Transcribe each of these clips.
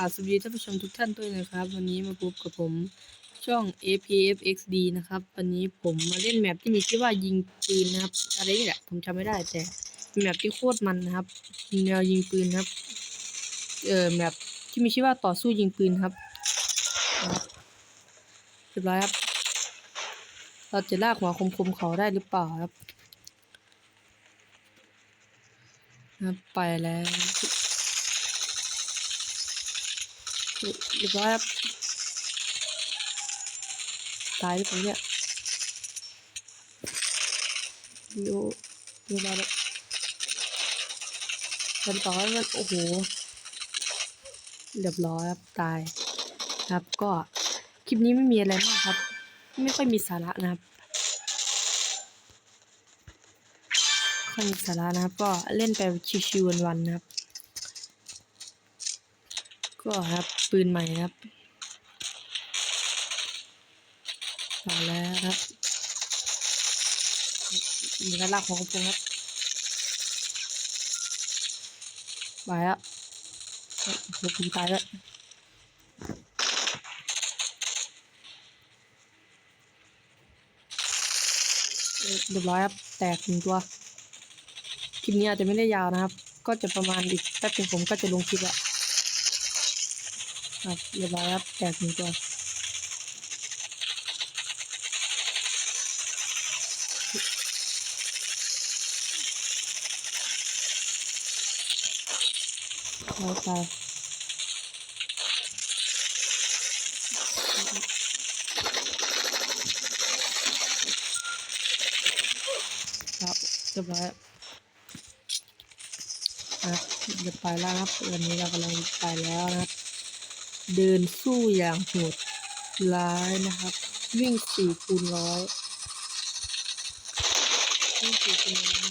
ราบสวัสดีท่านผู้ชมทุกท่านด้วยนะครับ วันนี้มาพบกับผมช่อง APFXD นะครับ วันนี้ผมมาเล่นแมปที่มีชื่อว่ายิงปืนนะครับ อะไรนี่แหละผมจำไม่ได้แต่แมปที่โคตรมันนะครับแนวยิงปืนครับ เอ่อแมปที่มีชื่อว่าต่อสู้ยิงปืนครับเรียบร้อยครับ เราจะลากหัวคมๆเขาได้หรือเปล่าครับครับไปแล้ว เรียบร้อยครับตายหรือเปล่าเนี่ยโยเรียบร้อยแล้วกันต่อมันโอ้โหเรียบร้อยครับตายครับก็คลิปนี้ไม่มีอะไรมากครับ ไม่ค่อยมีสาระนะครับค่อยมีสาระนะครับ ก็เล่นไปชิวๆวันๆนะครับ ก็ครับปืนใหม่ครับมาแล้วครับมีกระลากของกระปรงครับไปแล้วเฮ้ยเดี๋ยวผมตายแล้วเอ้ยเรียบร้อยครับ แตกหนึ่งตัว คลิปนี้อาจจะไม่ได้ยาวนะครับ ก็จะประมาณอีกแป๊บนึงผมก็จะลงคลิปแล้ว ครับเรียบร้อยครับแตกหนึ่งตัวเอาไปครับเรียบร้อยครับเดี๋ยวไปแล้วครับวันนี้เรากำลังไปแล้วนะครับ เดินสู้อย่างโหดร้ายนะครับ วิ่งสี่คูณร้อยวิ่งสี่คูณร้อย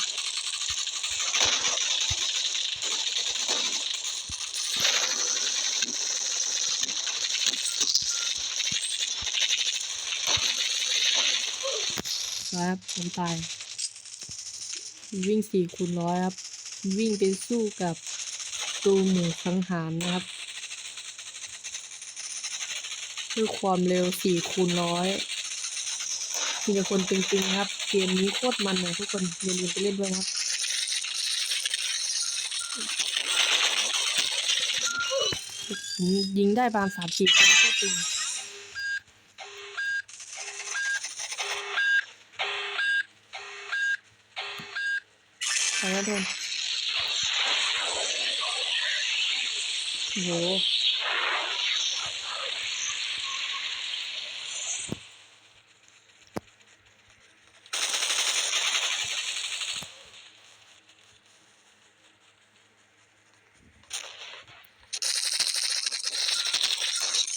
ครับผมตาย วิ่งสี่คูณร้อยครับ วิ่งไปสู้กับตูหมูสังหารนะครับ ด้วยความเร็วสี่คูณร้อยมีแต่คนตึงๆครับ เกมนี้โคตรมันเลยทุกคนอย่าลืมไปเล่นด้วยครับยิงได้บานสามสี่คนโคตรตึงไปแล้วโดนโห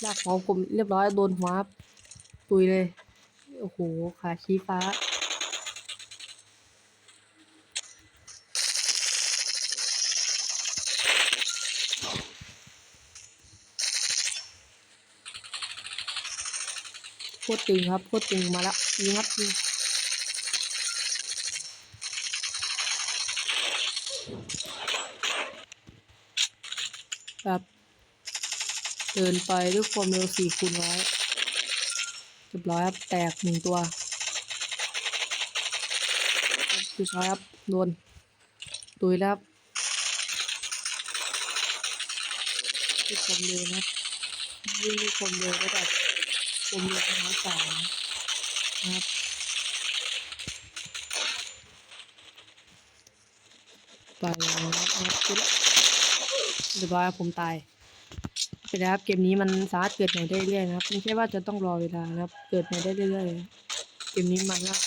ลากของผมเรียบร้อยโดนหัวตุยเลย โอ้โห ขาชี้ฟ้า โคตรตึงครับ โคตรตึงมาแล้วยิงครับยิงครับ เดินไปด้วยความเร็วสี่คูณร้อยเรียบร้อยครับ แตกหนึ่งตัวเรียบร้อครับโดนตุยแล้วครับด้วยความเร็วนะวิ่งด้วยความเร็วระดับความเร็วประมาณสามนะครับไปแล้วนะครับเรียบร้อยครับผมตาย ไปแล้วครับเกมนี้มันสามารถเกิดใหม่ได้เรื่อยนะครับไม่ใช่ว่าจะต้องรอเวลานะครับ เกิดใหม่ได้เรื่อยๆเกมนี้มันมากครับ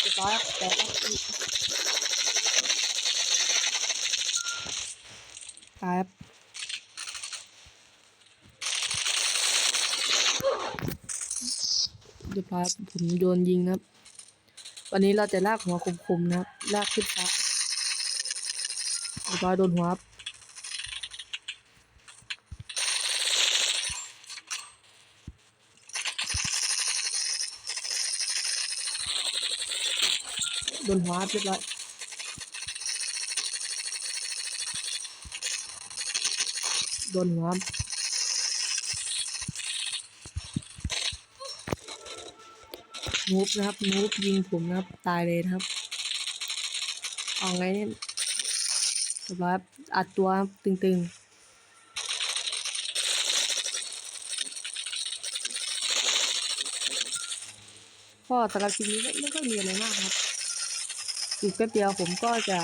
เรียบร้อยครับแต่าตายครับเรียบร้อยครับผมโดนยิงนะครับ วันนี้เราจะลากหัวคมๆนะครับ ลากขึ้นฟ้าเรียบร้อยโดนหัวครับ โดนหัวเรียบร้อยโดนหัวนูบนะครับนูบยิงผมนะครับ ตายเลยนะครับ เอาไงเนี่ยเรียบร้อยอัดตัวตึงๆก็สำหรับคลิปนี้ไม่ค่อยมีอะไรมากครับ อีกแป๊บเดียวผมก็จะ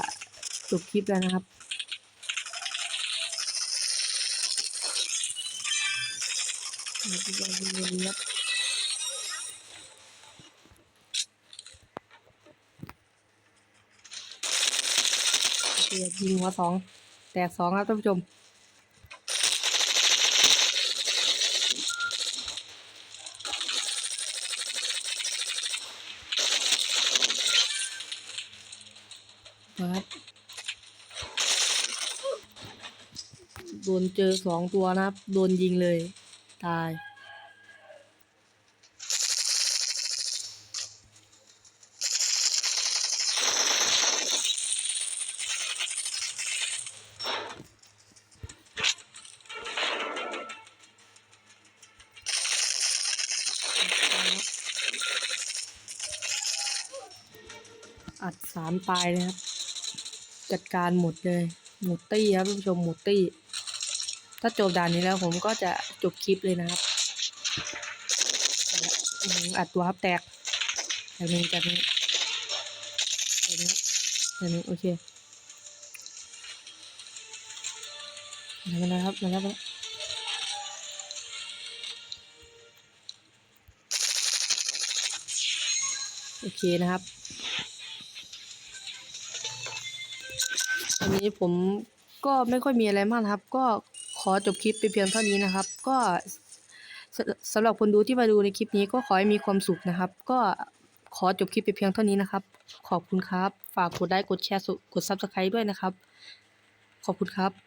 จบคลิปแล้วนะครับครับพี่บอลพี่บอลครับโอเคยิงหัวสอง แตกสองครับท่านผู้ชม ครับ โดนเจอสองตัวนะครับ โดนยิงเลย ตาย อัดสามตายเลยครับ จัดการหมดเลยหมดตี้ครับท่านผู้ชมหมดตี้ ถ้าจบด่านนี้แล้วผมก็จะจบคลิปเลยนะครับอัดตัวครับแตกจากนี้จากนี้จากนี้จากนี้โอเคมาแล้วครับมาแล้วมาแล้วโอเคนะครับ วันนี้ผมก็ไม่ค่อยมีอะไรมากครับ ก็ขอจบคลิปไปเพียงเท่านี้นะครับ ก็สำหรับคนดูที่มาดูในคลิปนี้ก็ขอให้มีความสุขนะครับ ก็ขอจบคลิปไปเพียงเท่านี้นะครับ ขอบคุณครับ ฝากกดไลค์กดแชร์กดซับสไครต์ด้วยนะครับ ขอบคุณครับ